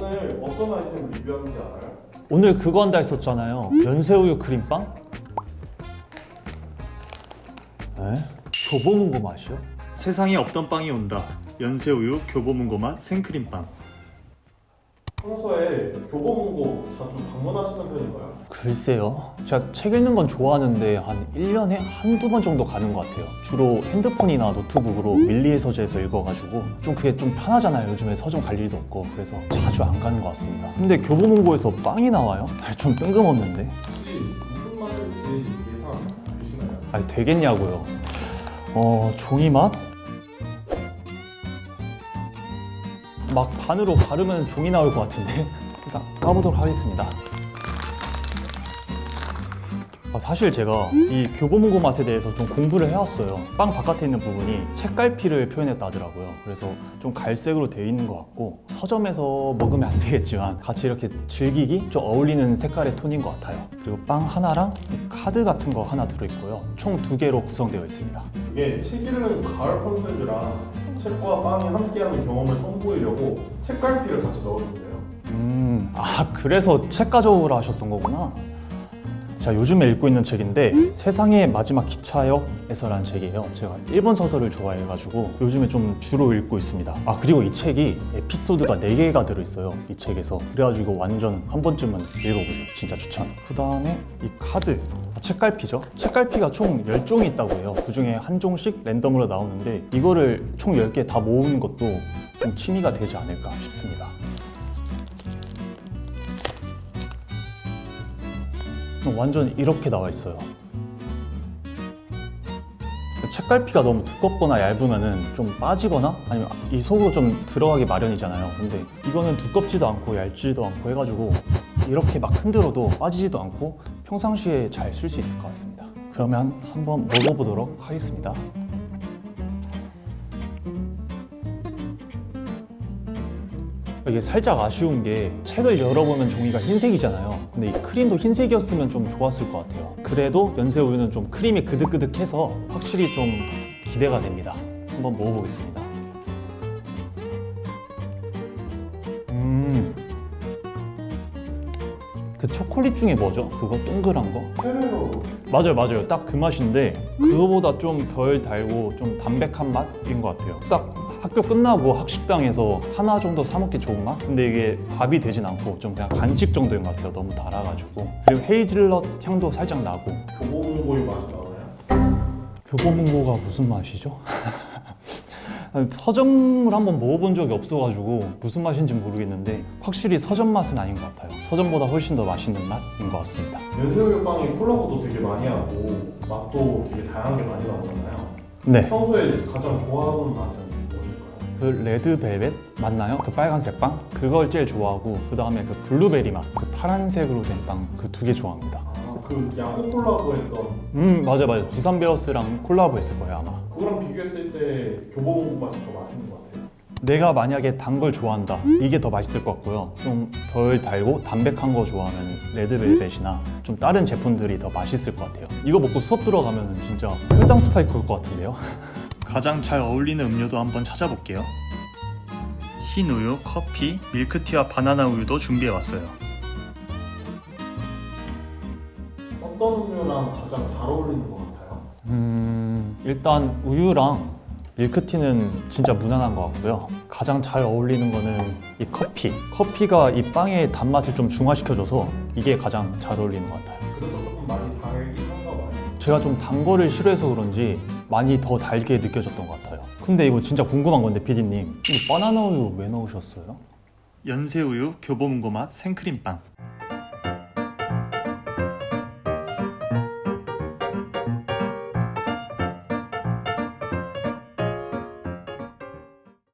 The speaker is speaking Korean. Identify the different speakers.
Speaker 1: 오늘 어떤 아이템을 리뷰하는지 알아요?
Speaker 2: 오늘 그거 한다 했었잖아요. 연새우유 크림빵? 에? 교보문고 맛이요?
Speaker 3: 세상에 없던 빵이 온다. 연새우유 교보문고 맛 생크림빵.
Speaker 1: 교보문고 자주 방문하시는 편인가요?
Speaker 2: 글쎄요. 제가 책 읽는 건 좋아하는데 한 1년에 한두 번 정도 가는 것 같아요. 주로 핸드폰이나 노트북으로 밀리의 서재에서 읽어가지고 좀 그게 좀 편하잖아요. 요즘에 서점 갈 일도 없고 그래서 자주 안 가는 것 같습니다. 근데 교보문고에서 빵이 나와요? 좀 뜬금없는데.
Speaker 1: 혹시 무슨 맛일지 예상 되시나요?
Speaker 2: 아니 되겠냐고요. 어 종이 맛? 막 반으로 가르면 종이 나올 것 같은데 일단 까보도록 하겠습니다. 아, 사실 제가 이 교보문고 맛에 대해서 좀 공부를 해왔어요. 빵 바깥에 있는 부분이 책갈피를 표현했다 하더라고요. 그래서 좀 갈색으로 되어 있는 것 같고 서점에서 먹으면 안 되겠지만 같이 이렇게 즐기기 좀 어울리는 색깔의 톤인 것 같아요. 그리고 빵 하나랑 이 카드 같은 거 하나 들어있고요. 총 두 개로 구성되어 있습니다.
Speaker 1: 이게 책 읽는 가을 컨셉이라 책과 빵이 함께하는 경험을 선보이려고 책갈피를 같이 넣어준대요.
Speaker 2: 음, 아 그래서 책 가져오라 하셨던 거구나. 자 요즘에 읽고 있는 책인데 세상의 마지막 기차역에서라는 책이에요. 제가 일본 소설을 좋아해가지고 요즘에 좀 주로 읽고 있습니다. 아 그리고 이 책이 에피소드가 4개가 들어있어요. 이 책에서 그래가지고 완전 한 번쯤은 읽어보세요. 진짜 추천. 그 다음에 이 카드. 아, 책갈피죠. 책갈피가 총 10종이 있다고 해요. 그 중에 한 종씩 랜덤으로 나오는데 이거를 총 10개 다 모으는 것도 좀 취미가 되지 않을까 싶습니다. 완전 이렇게 나와 있어요. 책갈피가 너무 두껍거나 얇으면은 좀 빠지거나 아니면 이 속으로 좀 들어가기 마련이잖아요. 근데 이거는 두껍지도 않고 얇지도 않고 해가지고 이렇게 막 흔들어도 빠지지도 않고 평상시에 잘 쓸 수 있을 것 같습니다. 그러면 한번 먹어보도록 하겠습니다. 이게 살짝 아쉬운 게 책을 열어보면 종이가 흰색이잖아요. 근데 이 크림도 흰색이었으면 좀 좋았을 것 같아요. 그래도 연새우유는 좀 크림이 그득그득해서 확실히 좀 기대가 됩니다. 한번 먹어보겠습니다. 음. 그 초콜릿 중에 뭐죠? 그거 동그란 거? 맞아요, 맞아요. 딱 그 맛인데 그거보다 좀 덜 달고 좀 담백한 맛인 것 같아요. 딱 학교 끝나고 학식당에서 하나 정도 사 먹기 좋은 맛? 근데 이게 밥이 되진 않고 좀 그냥 간식 정도인 것 같아요. 너무 달아가지고 그리고 헤이즐넛 향도 살짝 나고
Speaker 1: 교보문고의 맛이 나나요?
Speaker 2: 교보문고가 무슨 맛이죠? 서점을 한번 먹어본 적이 없어가지고 무슨 맛인지 모르겠는데 확실히 서점 맛은 아닌 것 같아요. 서점보다 훨씬 더 맛있는 맛인 것 같습니다.
Speaker 1: 연새우유 빵이 콜라보도 되게 많이 하고 맛도 되게 다양하게 많이 나오잖아요.
Speaker 2: 네.
Speaker 1: 평소에 가장 좋아하는 맛은?
Speaker 2: 그 레드벨벳 맞나요? 그 빨간색 빵? 그걸 제일 좋아하고 그 다음에 그 블루베리 맛, 그 파란색으로 된 빵 그 두 개 좋아합니다.
Speaker 1: 아, 그 야구 콜라보 했던
Speaker 2: 음 맞아 맞아 두산 베어스랑 콜라보했을 거예요 아마.
Speaker 1: 그거랑 비교했을 때 교보문고 맛이 더 맛있는 것 같아요.
Speaker 2: 내가 만약에 단 걸 좋아한다 이게 더 맛있을 것 같고요. 좀 덜 달고 담백한 거 좋아하면 레드벨벳이나 좀 다른 제품들이 더 맛있을 것 같아요. 이거 먹고 수업 들어가면 진짜 혈당 스파이크 올 것 같은데요?
Speaker 3: 가장 잘 어울리는 음료도 한번 찾아볼게요. 흰 우유, 커피, 밀크티와 바나나 우유도 준비해 왔어요.
Speaker 1: 어떤 음료랑 가장 잘 어울리는 것 같아요?
Speaker 2: 음 일단 우유랑 밀크티는 진짜 무난한 것 같고요. 가장 잘 어울리는 거는 이 커피. 커피가 이 빵의 단맛을 좀 중화시켜줘서 이게 가장 잘 어울리는 것 같아요.
Speaker 1: 그래도 조금 많이 달긴 한가 봐요.
Speaker 2: 제가 좀 단 거를 싫어해서 그런지 많이 더 달게 느껴졌던 것 같아요. 근데 이거 진짜 궁금한 건데 피디님, 이 바나나 우유 왜 넣으셨어요?
Speaker 3: 연새우유 교보문고 맛 생크림빵.